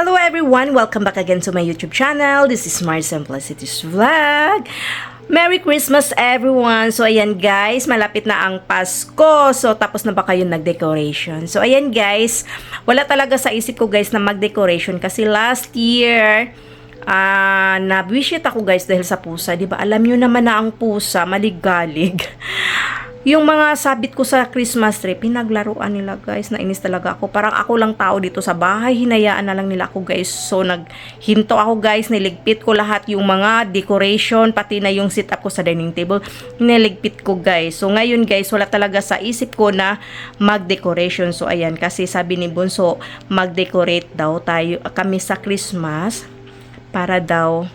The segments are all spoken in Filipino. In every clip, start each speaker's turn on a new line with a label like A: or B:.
A: Hello everyone! Welcome back again to my YouTube channel. This is Mars Simplicity's Vlog. Merry Christmas everyone! So ayan guys, malapit na ang Pasko. So tapos na ba kayo nag-decoration? So ayan guys, wala talaga sa isip ko guys na mag-decoration kasi last year, ah na-visit ako guys dahil sa pusa. ba Alam nyo naman na ang pusa, maligalig. Yung mga sabit ko sa Christmas tree, pinaglaruan nila guys. Nainis talaga ako. Parang ako lang tao dito sa bahay. Hinayaan na lang nila ako guys. So naghinto ako guys. Niligpit ko lahat yung mga decoration. Pati na yung sit up ko sa dining table. Niligpit ko guys. So ngayon guys, wala talaga sa isip ko na mag-decoration. So ayan, kasi sabi ni Bunso, mag-decorate daw tayo kami sa Christmas para daw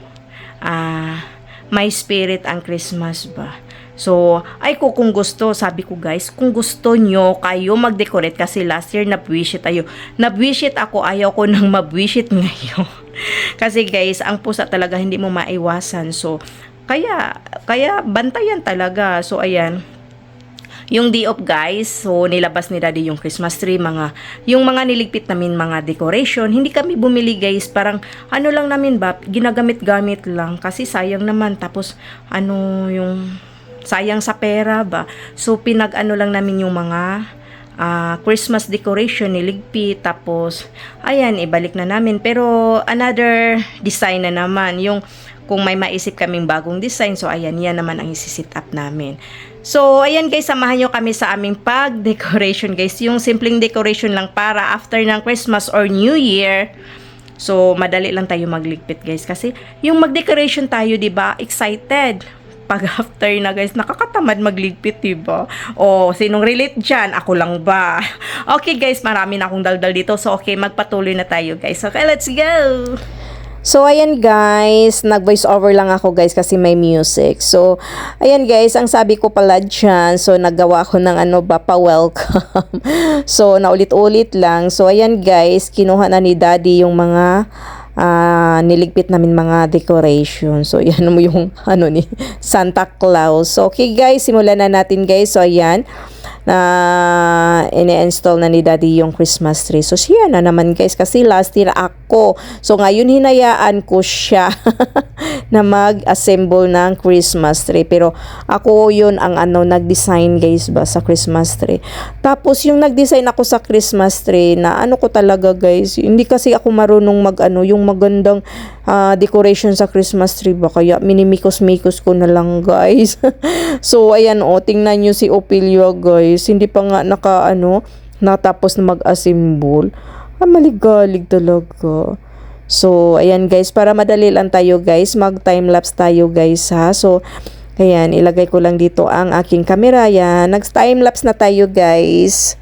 A: ah may spirit ang Christmas ba. So, ay ko kung gusto, sabi ko guys, kung gusto nyo kayo mag-decorate kasi last year nabwisit tayo. Nabwisit ako, ayaw ko nang mabwisit ngayon. kasi guys, ang pusa talaga hindi mo maiwasan. So, kaya, kaya bantayan talaga. So, ayan, yung day of guys, so nilabas ni daddy yung Christmas tree, mga, yung mga niligpit namin mga decoration, hindi kami bumili guys, parang ano lang namin ba, ginagamit-gamit lang, kasi sayang naman, tapos ano yung, sayang sa pera ba, so pinag-ano lang namin yung mga, ah, Christmas decoration niligpit tapos ayan ibalik na namin. Pero another design na naman. Yung kung may maisip kaming bagong design so ayan yan naman ang isi-sit up namin. So ayan guys samahan nyo kami sa aming pag decoration guys. Yung simpleng decoration lang para after ng Christmas or New Year. So, madali lang tayo magligpit, guys. Kasi, yung mag-decoration tayo, di ba excited pag after na guys, nakakatamad magligpit, diba? O, sinong relate dyan? Ako lang ba? Okay guys, marami na akong daldal dito. So, okay, magpatuloy na tayo guys. Okay, let's go!
B: So, ayan guys, nag-voice over lang ako guys kasi may music. So, ayan guys, ang sabi ko pala dyan, so naggawa ako ng ano ba, pa-welcome. so, naulit-ulit lang. So, ayan guys, kinuha na ni daddy yung mga ah, niligpit namin mga decoration. So, yan mo yung ano ni Santa Claus. So, okay guys, simulan na natin guys. So, ayan na ini-install na ni daddy yung Christmas tree. So, siya na naman guys kasi last year ako. So, ngayon hinayaan ko siya na mag-assemble ng Christmas tree. Pero, ako yun ang ano, nag-design guys ba sa Christmas tree. Tapos, yung nag-design ako sa Christmas tree na ano ko talaga guys, hindi kasi ako marunong mag ano, yung magandang ah, decoration sa Christmas tree ba. Kaya, minimikos-mikos ko na lang guys. so, ayan o, tingnan nyo si Ophelia guys. Hindi pa nga naka ano, natapos na mag-assemble. Ah, maligalig talaga. So, ayan guys, para madali lang tayo guys, mag-time-lapse tayo guys ha. So, ayan, ilagay ko lang dito ang aking camera. Yan, nag-time-lapse na tayo guys.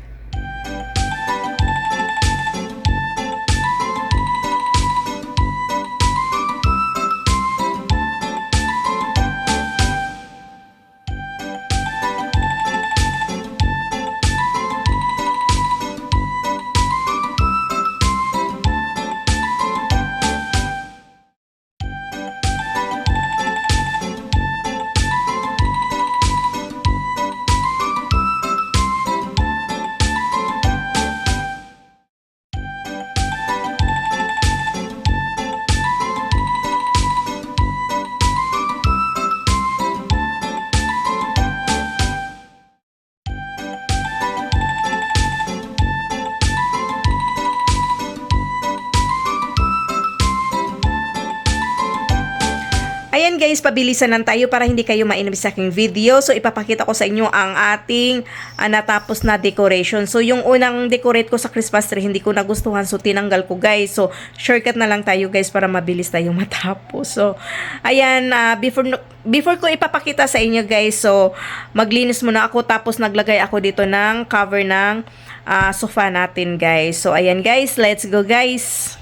A: Ayan guys, pabilisan lang tayo para hindi kayo mainim sa aking video. So, ipapakita ko sa inyo ang ating ah, natapos na decoration. So, yung unang decorate ko sa Christmas tree, hindi ko nagustuhan. So, tinanggal ko guys. So, shortcut na lang tayo guys para mabilis tayong matapos. So, ayan, ah, before, before ko ipapakita sa inyo guys, so, maglinis muna ako. Tapos, naglagay ako dito ng cover ng ah, sofa natin guys. So, ayan guys, let's go guys.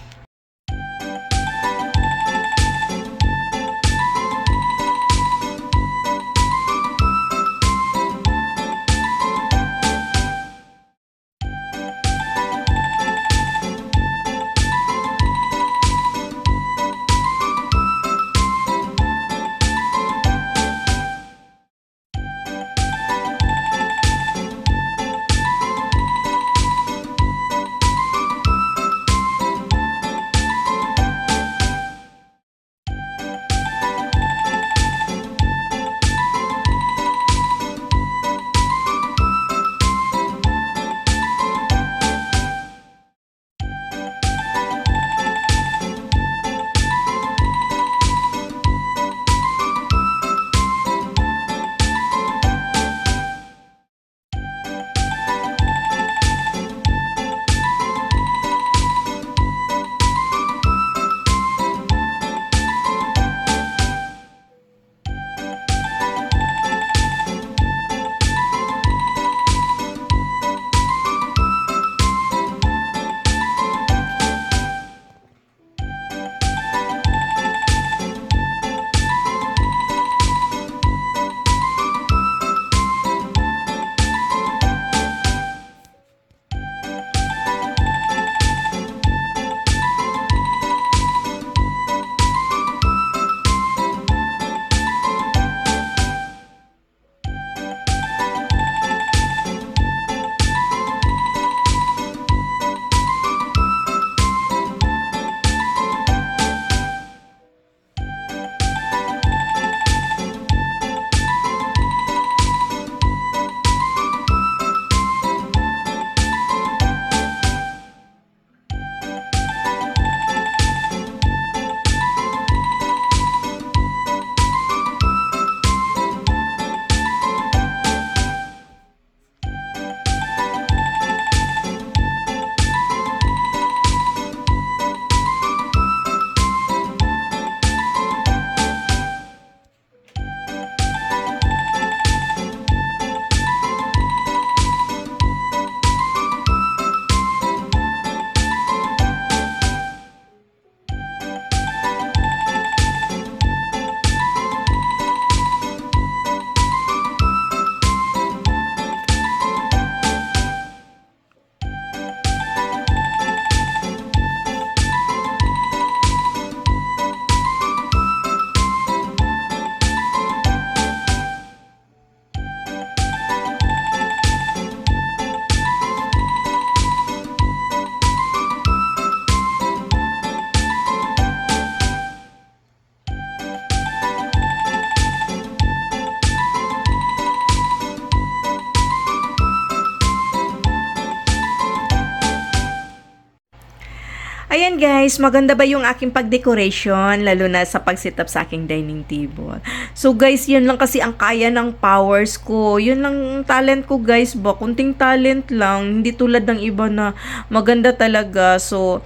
A: Guys, maganda ba yung aking pag-decoration, lalo na sa pag-set up sa aking dining table. So guys, yun lang kasi ang kaya ng powers ko. Yun lang ang talent ko guys ba, kunting talent lang, hindi tulad ng iba na maganda talaga. So,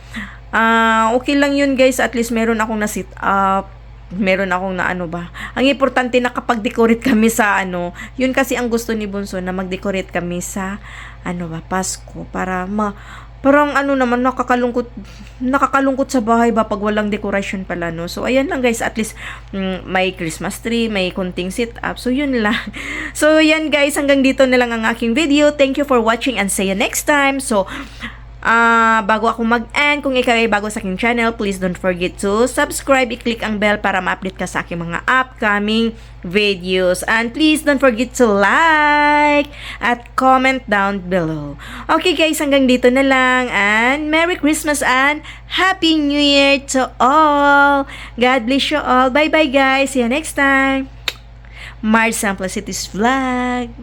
A: ah okay lang yun guys, at least meron akong na-set up meron akong na ano ba. Ang importante nakapag-decorate kami sa ano, yun kasi ang gusto ni Bunso na mag-decorate kami sa ano ba, Pasko para ma parang ano naman nakakalungkot nakakalungkot sa bahay ba pag walang decoration pala no. So ayan lang guys, at least mm, may Christmas tree, may kunting sit up. So yun lang. So yan guys, hanggang dito na lang ang aking video. Thank you for watching and see you next time. So Ah, bago ako mag-end, kung ikaw ay bago sa aking channel, please don't forget to subscribe, i-click ang bell para ma-update ka sa aking mga upcoming videos. And please don't forget to like at comment down below. Okay guys, hanggang dito na lang and Merry Christmas and Happy New Year to all. God bless you all. Bye-bye guys. See you next time. Mars Simplicities Vlog.